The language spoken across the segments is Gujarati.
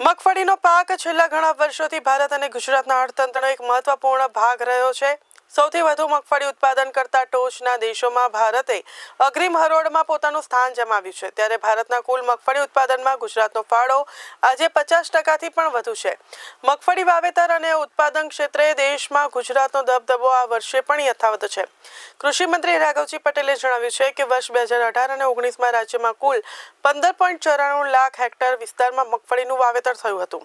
મગફળીનો પાક છેલ્લા ઘણા વર્ષોથી ભારત અને ગુજરાતના અર્થતંત્રનો એક મહત્વપૂર્ણ ભાગ રહ્યો છે. સૌથી વધુ મગફળી ઉત્પાદન કરતા ટોચના દેશોમાં ભારતે અગ્રીમ હરોળમાં પોતાનું સ્થાન જમાવ્યું છે. ત્યારે ભારતના કુલ મગફળી ઉત્પાદનમાં ગુજરાતનો ફાળો આજે પચાસ ટકાથી પણ વધુ છે. મગફળી વાવેતર અને ઉત્પાદન ક્ષેત્રે દેશમાં ગુજરાતનો દબદબો આ વર્ષે પણ યથાવત છે. કૃષિમંત્રી રાઘવજી પટેલે જણાવ્યું છે કે વર્ષ બે હજાર અઢાર અને ઓગણીસમાં રાજ્યમાં કુલ પંદર પોઈન્ટ ચોરાણું લાખ હેક્ટર વિસ્તારમાં મગફળીનું વાવેતર થયું હતું.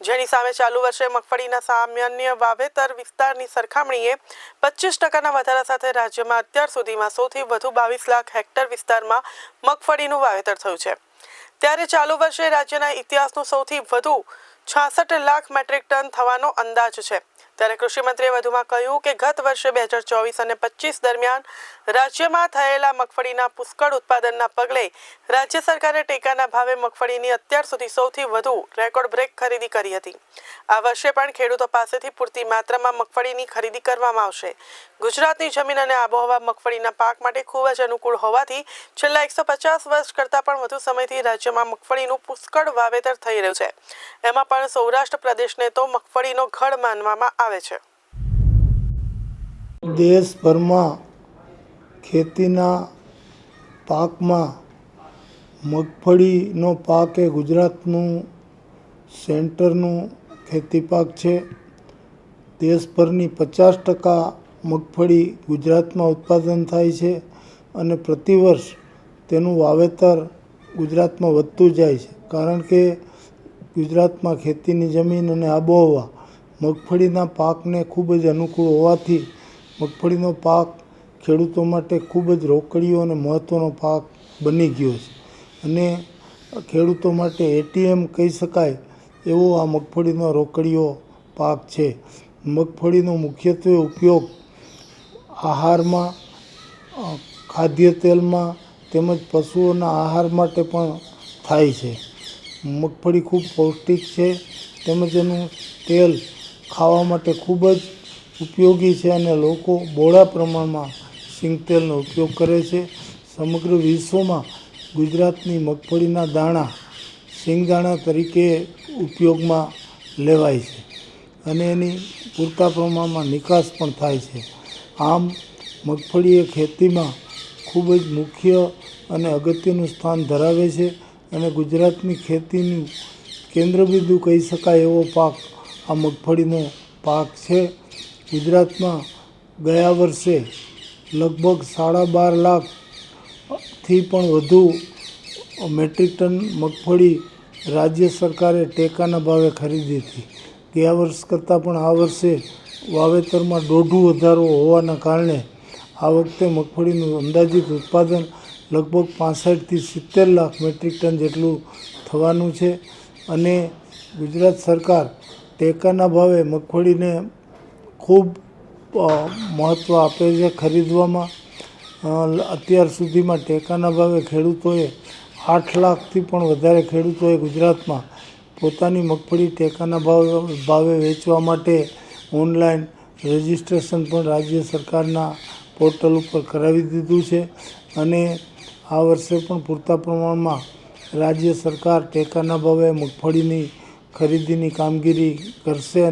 જેની સામે ચાલુ વર્ષે મગફળીના સામાન્ય વાવેતર વિસ્તારની સરખામણીએ પચીસ ટકાના વધારા સાથે રાજ્યમાં અત્યાર સુધીમાં સૌથી વધુ બાવીસ લાખ હેક્ટર વિસ્તારમાં મગફળીનું વાવેતર થયું છે. ત્યારે ચાલુ વર્ષે રાજ્યના ઇતિહાસનું સૌથી વધુ છાસઠ લાખ મેટ્રિક ટન થવાનો અંદાજ છે. ત્યારે કૃષિમંત્રીએ વધુમાં કહ્યું કે ગત વર્ષે બે હજાર ચોવીસ અને પચીસ દરમિયાન રાજ્યમાં થયેલા મગફળીના પુષ્કળ ઉત્પાદનના પગલે રાજ્ય સરકારે ટેકાના ભાવે મગફળીની અત્યાર સુધી સૌથી વધુ રેકોર્ડ બ્રેક ખરીદી કરી હતી. આ વર્ષે પણ ખેડૂતો પાસેથી પૂરતી માત્રામાં મગફળીની ખરીદી કરવામાં આવશે. ગુજરાતની જમીન અને આબોહવા મગફળીના પાક માટે ખૂબ જ અનુકૂળ હોવાથી છેલ્લા એકસો પચાસ વર્ષ કરતાં પણ વધુ સમયથી રાજ્યમાં મગફળીનું પુષ્કળ વાવેતર થઈ રહ્યું છે. એમાં પણ સૌરાષ્ટ્ર પ્રદેશને તો મગફળીનો ગઢ માનવામાં આવે છે. દેશભરમાં ખેતીના પાકમાં મગફળીનો પાક એ ગુજરાતનું સેન્ટરનું ખેતી પાક છે. દેશભરની પચાસ ટકા મગફળી ગુજરાતમાં ઉત્પાદન થાય છે અને પ્રતિવર્ષ તેનું વાવેતર ગુજરાતમાં વધતું જાય છે. કારણ કે ગુજરાતમાં ખેતીની જમીન અને આબોહવા મગફળીના પાકને ખૂબ જ અનુકૂળ હોવાથી મગફળીનો પાક ખેડૂતો માટે ખૂબ જ રોકડીયો અને મહત્ત્વનો પાક બની ગયો છે. અને ખેડૂતો માટે એટીએમ કહી શકાય એવો આ મગફળીનો રોકડીયો પાક છે. મગફળીનો મુખ્યત્વે ઉપયોગ આહારમાં ખાદ્ય તેલમાં તેમજ પશુઓના આહાર માટે પણ થાય છે. મગફળી ખૂબ પૌષ્ટિક છે. તેમજ એનું તેલ ખાવા માટે ખૂબ જ ઉપયોગી છે અને લોકો બહોળા પ્રમાણમાં સિંગતેલનો ઉપયોગ કરે છે. સમગ્ર વિશ્વમાં ગુજરાતની મગફળીના દાણા સિંગદાણા તરીકે ઉપયોગમાં લેવાય છે અને એની પૂરતા પ્રમાણમાં નિકાસ પણ થાય છે. આમ મગફળી એ ખેતીમાં ખૂબ જ મુખ્ય અને અગત્યનું સ્થાન ધરાવે છે અને ગુજરાતની ખેતીનું કેન્દ્રબિંદુ કહી શકાય એવો પાક આ મગફળીનો પાક છે. ગુજરાતમાં ગયા વર્ષે લગભગ સાડા બાર લાખથી પણ વધુ મેટ્રિક ટન મગફળી રાજ્ય સરકારે ટેકાના ભાવે ખરીદી હતી. ગયા વર્ષ કરતાં પણ આ વર્ષે વાવેતરમાં દોઢું વધારો હોવાના કારણે આ વખતે મગફળીનું અંદાજિત ઉત્પાદન લગભગ પાસઠથી સિત્તેર લાખ મેટ્રિક ટન જેટલું થવાનું છે અને ગુજરાત સરકાર ટેકાના ભાવે મગફળીને ખૂબ મહત્ત્વ આપે છે ખરીદવામાં. અત્યાર સુધીમાં ટેકાના ભાવે ખેડૂતોએ આઠ લાખથી પણ વધારે ખેડૂતોએ ગુજરાતમાં પોતાની મગફળી ટેકાના ભાવે ભાવે વેચવા માટે ઓનલાઈન રજિસ્ટ્રેશન પણ રાજ્ય સરકારના પોર્ટલ ઉપર કરાવી દીધું છે અને આ વર્ષે પણ પૂરતા પ્રમાણમાં રાજ્ય સરકાર ટેકાના ભાવે મગફળીની ખરીદીની કામગીરી કરશે અને